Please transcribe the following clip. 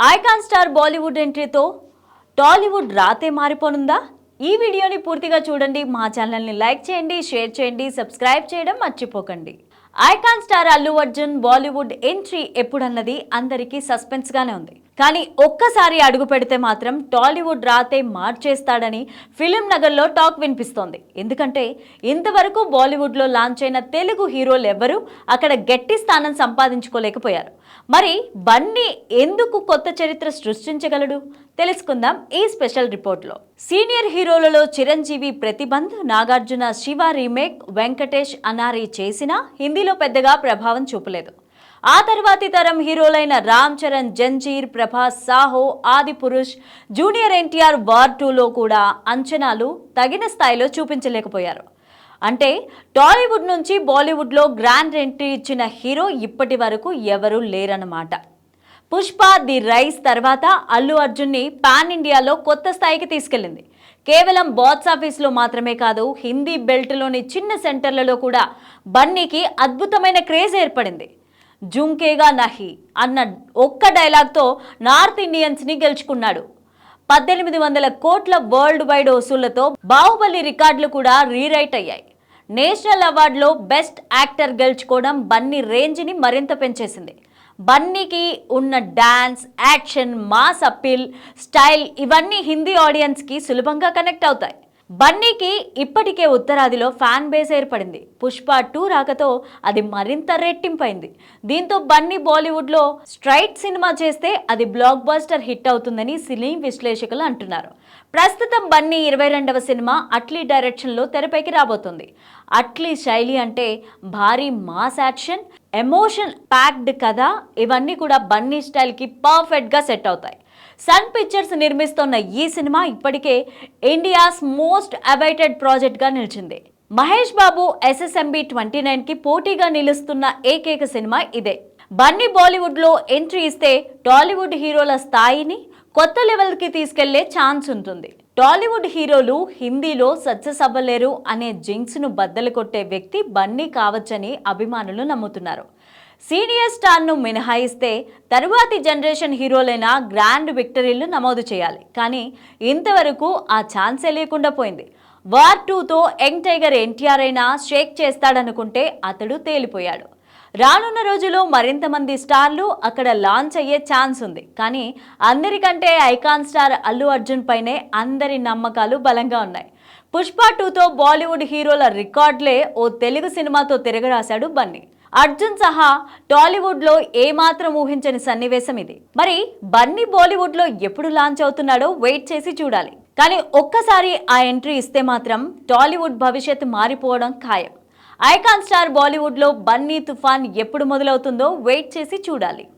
Icon star Bollywood ఎంట్రీతో Tollywood రాతే మారిపోనుందా? ఈ వీడియోని పూర్తిగా చూడండి. మా ఛానల్ని లైక్ చేయండి షేర్ చేయండి సబ్స్క్రైబ్ చేయడం మర్చిపోకండి. Icon star Allu Arjun Bollywood entry ఎప్పుడన్నది అందరికీ సస్పెన్స్గానే ఉంది. కానీ ఒక్కసారి అడుగు పెడితే మాత్రం టాలీవుడ్ రాతే మార్చేస్తాడని ఫిలిం నగర్లో టాక్ వినిపిస్తోంది. ఎందుకంటే ఇంతవరకు బాలీవుడ్లో లాంచ్ అయిన తెలుగు హీరోలు ఎవ్వరూ అక్కడ గట్టి స్థానం సంపాదించుకోలేకపోయారు. మరి బన్నీ ఎందుకు కొత్త చరిత్ర సృష్టించగలడు? తెలుసుకుందాం ఈ స్పెషల్ రిపోర్ట్లో. సీనియర్ హీరోలలో చిరంజీవి ప్రతిబంధ్ నాగార్జున శివ రీమేక్ వెంకటేష్ అనారి చేసినా హిందీలో పెద్దగా ప్రభావం చూపలేదు. ఆ తర్వాతి తరం హీరోలైన రామ్ చరణ్ జంజీర్ ప్రభాస్ సాహో ఆది పురుష్ జూనియర్ ఎన్టీఆర్ వార్ టూలో కూడా అంచనాలు తగిన స్థాయిలో చూపించలేకపోయారు. అంటే టాలీవుడ్ నుంచి బాలీవుడ్లో గ్రాండ్ ఎంట్రీ ఇచ్చిన హీరో ఇప్పటి వరకు ఎవరూ లేరన్నమాట. పుష్ప ది రైస్ తర్వాత అల్లు అర్జున్ని పాన్ ఇండియాలో కొత్త స్థాయికి తీసుకెళ్ళింది. కేవలం బాక్స్ ఆఫీస్లో మాత్రమే కాదు హిందీ బెల్ట్లోని చిన్న సెంటర్లలో కూడా బన్నీకి అద్భుతమైన క్రేజ్ ఏర్పడింది. జుంకేగా నహి అన్న ఒక్క డైలాగ్తో నార్త్ ఇండియన్స్ని గెలుచుకున్నాడు. పద్దెనిమిది వందల కోట్ల వరల్డ్ వైడ్ వసూళ్ళతో బాహుబలి రికార్డులు కూడా రీరైట్ అయ్యాయి. నేషనల్ అవార్డులో బెస్ట్ యాక్టర్ గెలుచుకోవడం బన్నీ రేంజ్ని మరింత పెంచేసింది. బన్నీకి ఉన్న dance action mass appeal style ఇవన్నీ హిందీ ఆడియన్స్కి సులభంగా కనెక్ట్ అవుతాయి. బన్నీకి ఇప్పటికే ఉత్తరాదిలో ఫ్యాన్ బేస్ ఏర్పడింది. పుష్ప టూ రాకతో అది మరింత రెట్టింపైంది. దీంతో బన్నీ బాలీవుడ్లో స్ట్రైట్ సినిమా చేస్తే అది బ్లాక్ బస్టర్ హిట్ అవుతుందని సినీ విశ్లేషకులు అంటున్నారు. ప్రస్తుతం బన్నీ ఇరవై రెండవ సినిమా అట్లీ డైరెక్షన్లో తెరపైకి రాబోతుంది. అట్లీ శైలి అంటే భారీ మాస్ యాక్షన్ ఎమోషన్ ప్యాక్డ్ కథ ఇవన్నీ కూడా బన్నీ స్టైల్కి పర్ఫెక్ట్గా సెట్ అవుతాయి. సన్ పిక్చర్స్ నిర్మిస్తున్న ఈ సినిమా ఇప్పటికే ఇండియాస్ మోస్ట్ అవైటెడ్ ప్రాజెక్ట్గా నిలిచింది. మహేష్ బాబు ఎస్ఎస్ఎంబి ట్వంటీ నైన్కి పోటీగా నిలుస్తున్న ఏకైక సినిమా ఇదే. బన్నీ బాలీవుడ్లో ఎంట్రీ ఇస్తే టాలీవుడ్ హీరోల స్థాయిని కొత్త లెవెల్కి తీసుకెళ్ళే ఛాన్స్ ఉంటుంది. టాలీవుడ్ హీరోలు హిందీలో సత్యసభలేరు అనే జింక్స్ను బద్దలు కొట్టే వ్యక్తి బన్నీ కావచ్చని అభిమానులు నమ్ముతున్నారు. సీనియర్ స్టార్ను మినహాయిస్తే తరువాతి జనరేషన్ హీరోలైన గ్రాండ్ విక్టరీలు నమోదు చేయాలి. కానీ ఇంతవరకు ఆ ఛాన్సే లేకుండా పోయింది. వార్ టూతో యంగ్ టైగర్ ఎన్టీఆర్ అయినా షేక్ చేస్తాడనుకుంటే అతడు తేలిపోయాడు. రానున్న రోజుల్లో మరింత మంది స్టార్లు అక్కడ లాంచ్ అయ్యే ఛాన్స్ ఉంది. కానీ అందరికంటే ఐకాన్ స్టార్ అల్లు అర్జున్ పైనే అందరి నమ్మకాలు బలంగా ఉన్నాయి. పుష్ప టూతో బాలీవుడ్ హీరోల రికార్డులే ఓ తెలుగు సినిమాతో తిరగరాశాడు బన్నీ. అర్జున్ సహా టాలీవుడ్లో ఏమాత్రం ఊహించని సన్నివేశం ఇది. మరి బన్నీ బాలీవుడ్లో ఎప్పుడు లాంచ్ అవుతున్నాడో వెయిట్ చేసి చూడాలి. కానీ ఒక్కసారి ఆ ఎంట్రీ ఇస్తే మాత్రం టాలీవుడ్ భవిష్యత్తు మారిపోవడం ఖాయం. ఐకాన్ స్టార్ బాలీవుడ్లో బన్నీ తుఫాన్ ఎప్పుడు మొదలవుతుందో వెయిట్ చేసి చూడాలి.